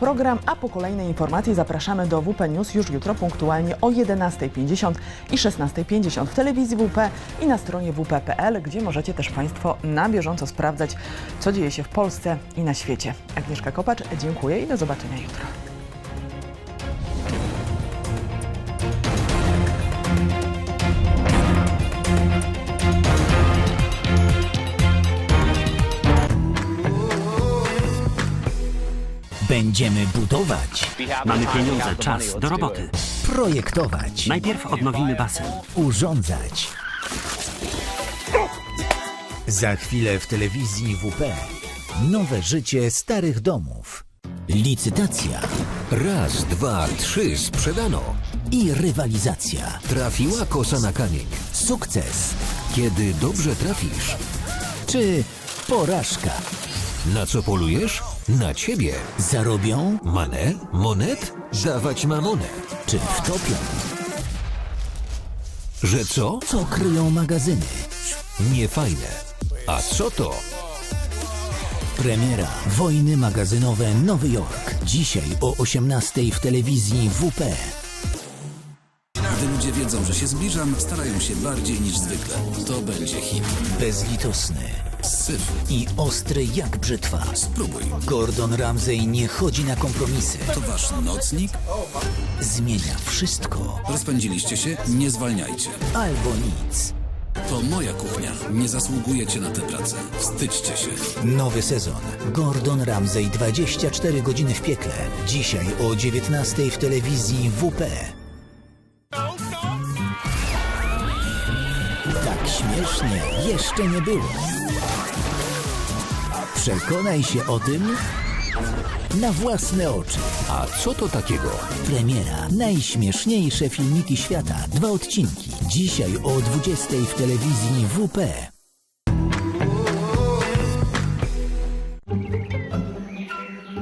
program, a po kolejnej informacji zapraszamy do WP News już jutro punktualnie o 11.50 i 16.50 w telewizji WP i na stronie wp.pl, gdzie możecie też Państwo na bieżąco sprawdzać, co dzieje się w Polsce i na świecie. Agnieszka Kopacz, dziękuję i do zobaczenia jutro. Będziemy budować, Mamy pieniądze, czas, do roboty. projektować, Najpierw odnowimy basen. urządzać. Za chwilę w telewizji WP. Nowe życie starych domów. Licytacja Raz, dwa, trzy, sprzedano. i rywalizacja. Trafiła kosa na kamień. Sukces Kiedy dobrze trafisz, czy porażka. na co polujesz? Na ciebie. Zarobią Manę? Monet? Dawać mamonę. czy wtopią. Że co? Co kryją magazyny. Niefajne. A co to? Premiera Wojny magazynowe Nowy Jork. Dzisiaj o 18 w telewizji WP. Gdy ludzie wiedzą, że się zbliżam, starają się bardziej niż zwykle. To będzie hit. Bezlitosny Syf. i ostry jak brzytwa. Spróbuj. Gordon Ramsay nie chodzi na kompromisy. To wasz nocnik? Zmienia wszystko Rozpędziliście się? Nie zwalniajcie. albo nic. To moja kuchnia. Nie zasługujecie na tę pracę. Wstydźcie się. Nowy sezon. Gordon Ramsay 24 godziny w piekle. Dzisiaj o 19 w telewizji WP. Śmiesznie jeszcze nie było. Przekonaj się o tym na własne oczy. A co to takiego? Premiera. Najśmieszniejsze filmiki świata. Dwa odcinki. Dzisiaj o 20 w telewizji WP.